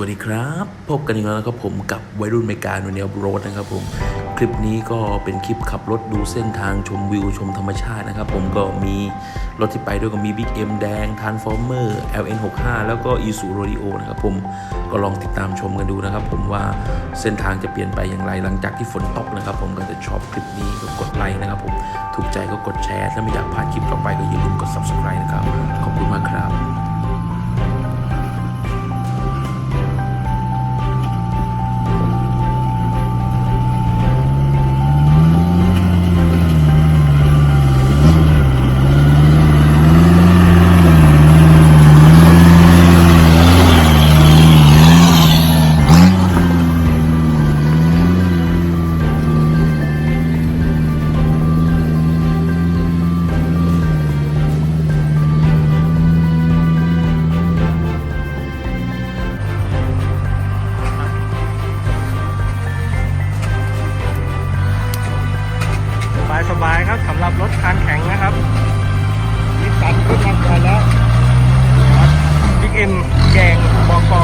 วัสดีครับ พบกันอีกแล้วนะครับผมกับวัยรุ่นเมกาโนเนียโรดนะครับผมคลิปนี้ก็เป็นคลิปขับรถดูเส้นทางชมวิวชมธรรมชาตินะครับผมก็มีรถที่ไปด้วยก็มี Big M แดง Transformer LN65 แล้วก็ i s u Rodeo นะครับผมก็ลองติดตามชมกันดูนะครับผมว่าเส้นทางจะเปลี่ยนไปอย่างไรหลังจากที่ฝนตกนะครับผมก็จะชอบคลิปนี้ก็กดไลค์นะครับผมถูกใจก็กดแชร์ถ้าไม่อยากพลาดคลิปต่อไปก็อย่าลืมกด subscribe นะครับขอบคุณมากครับ สบายๆครับสำหรับรถคานแข็งนะครับนี่สันขึ้นมาก่อนแล้วบิ๊กเอ็มแกงบกก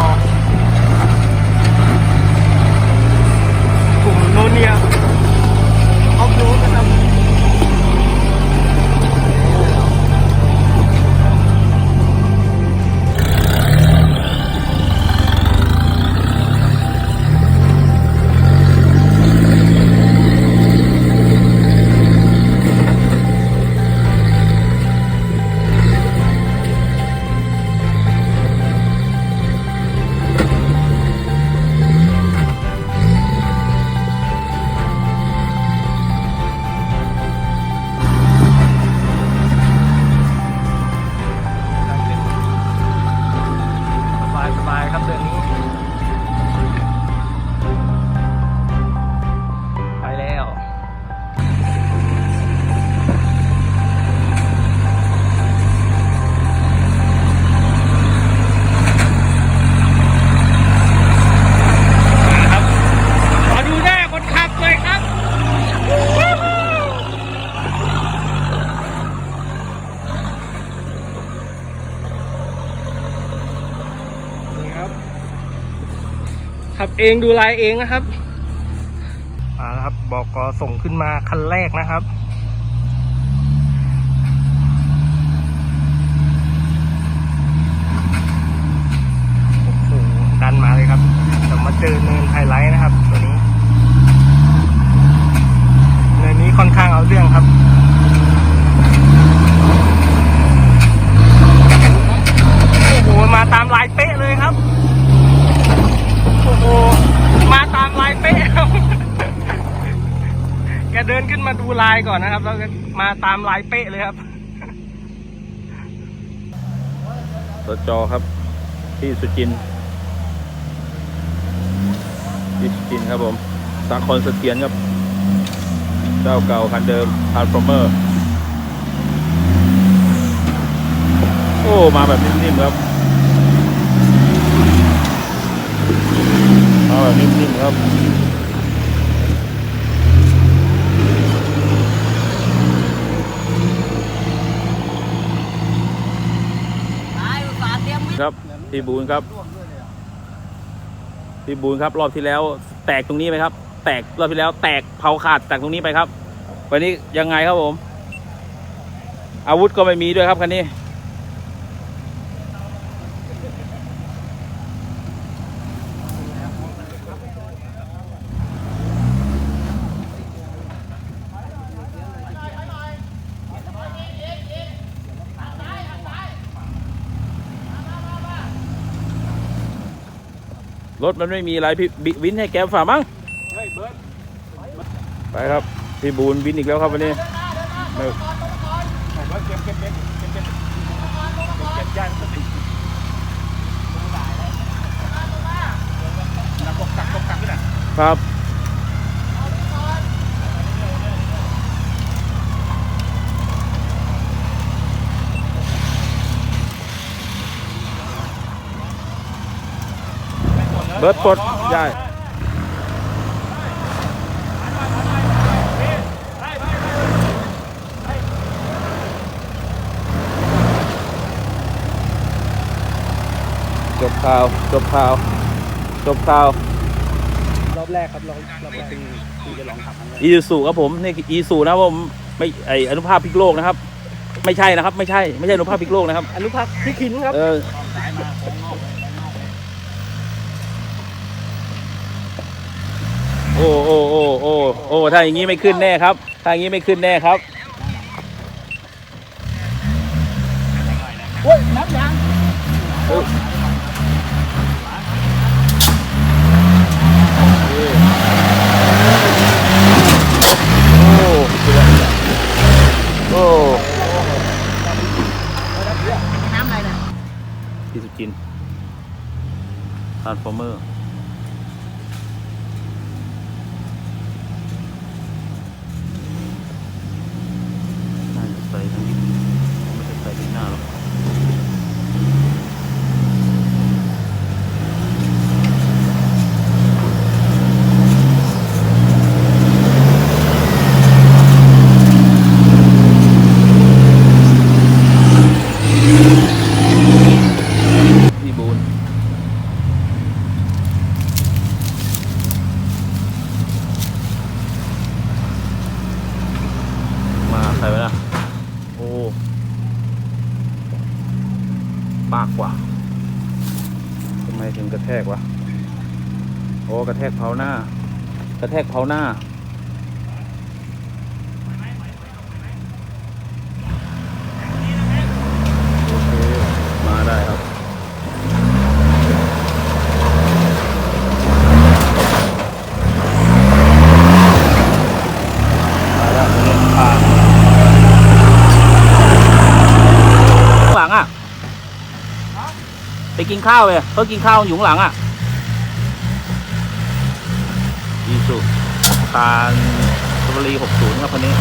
ขับเองดูลายเองนะครับมาแล้วครับบอกกส่งขึ้นมาคันแรกนะครับโอ้โหดันมาเลยครับจะมาเจอเนินไฮไลท์นะครับ ตัวนี้เนินนี้ค่อนข้างเอาเรื่องครับ โอ้โห มาตามลายเป๊ะเลยครับ โอ้โห มาตามลายเป๊ะครับ แกเดินขึ้นมาดู ลายก่อนนะครับ แล้วก็มาตามลายเป๊ะเลยครับรถจอครับ ที่สุจินที่สุจินครับผมสาคอนสเสถียรครับ เจ้าเก่าคันเดิมทาร์ฟอร์เมอร์ โอ้ มาแบบนิ่มๆครับ มาแบบนิ่มๆครับ ครับพี่บูนครับพี่บูนครับ รอบที่แล้ว แตกตรงนี้ไหมครับ แตกรอบที่แล้ว แตกเผาขาดจากตรงนี้ไปครับ วันนี้ยังไงครับผม อาวุธก็ไม่มีด้วยครับคันนี้ รถมันไม่มีอะไรพี่บิวินให้แกฝ่ามั้งไปครับพี่บูนวินอีกแล้วครับวันนี้ไม่ครับ เบิร์ดปลดใช่จบข่าวจบข่าวจบข่าวรอบแรกครับรอบรอบแรกอีซูครับผมนี่อีซูนะครับผมไม่ไออนุภาพพลิกโลกนะครับ ไม่ใช่นะครับ ไม่ใช่ไม่ใช่อนุภาพพลิกโลกนะครับ อนุพักษ์พี่ขินครับ เออโอ้ โอ้โอ้โอ้โอ้ถ้าอย่างนี้ไม่ขึ้นแน่ครับ ถ้าอย่างนี้ไม่ขึ้นแน่ครับโอ้ยนับยังโอ้น้ำอะไรนะพี่สุจินทรานส์ฟอร์เมอร์ น่าจะใส่ทั้งนี้ไม่ได้ไปที่หน้าหรอก พี่บูนมาใครไว้นะโอ้ปากกว่าทำไมถึงกระแทกวะโอ้กระแทกเผาหน้า กระแทกเผาหน้า โอเค มาได้ครับ มาแล้วเล่นผ่านข้างหลังอะ ไป กินข้าวเลยเขากินข้าวอยู่ข้างหลังอะอีสุคานสตรอเบอรี่60ครับคนนี้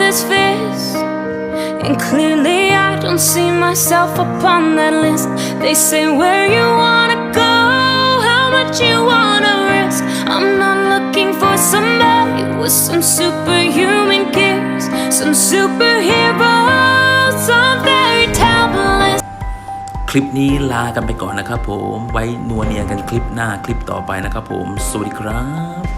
this fist. And clearly, I don't see myself upon that list. They say where you wanna go, how much you wanna risk. I'm not looking for somebody with some superhuman gifts, some superhero, some fairy tale bliss. คลิปนี้ลากันไปก่อนนะครับผม ไว้นัวเนียกันคลิปหน้าคลิปต่อไปนะครับผม สวัสดีครับ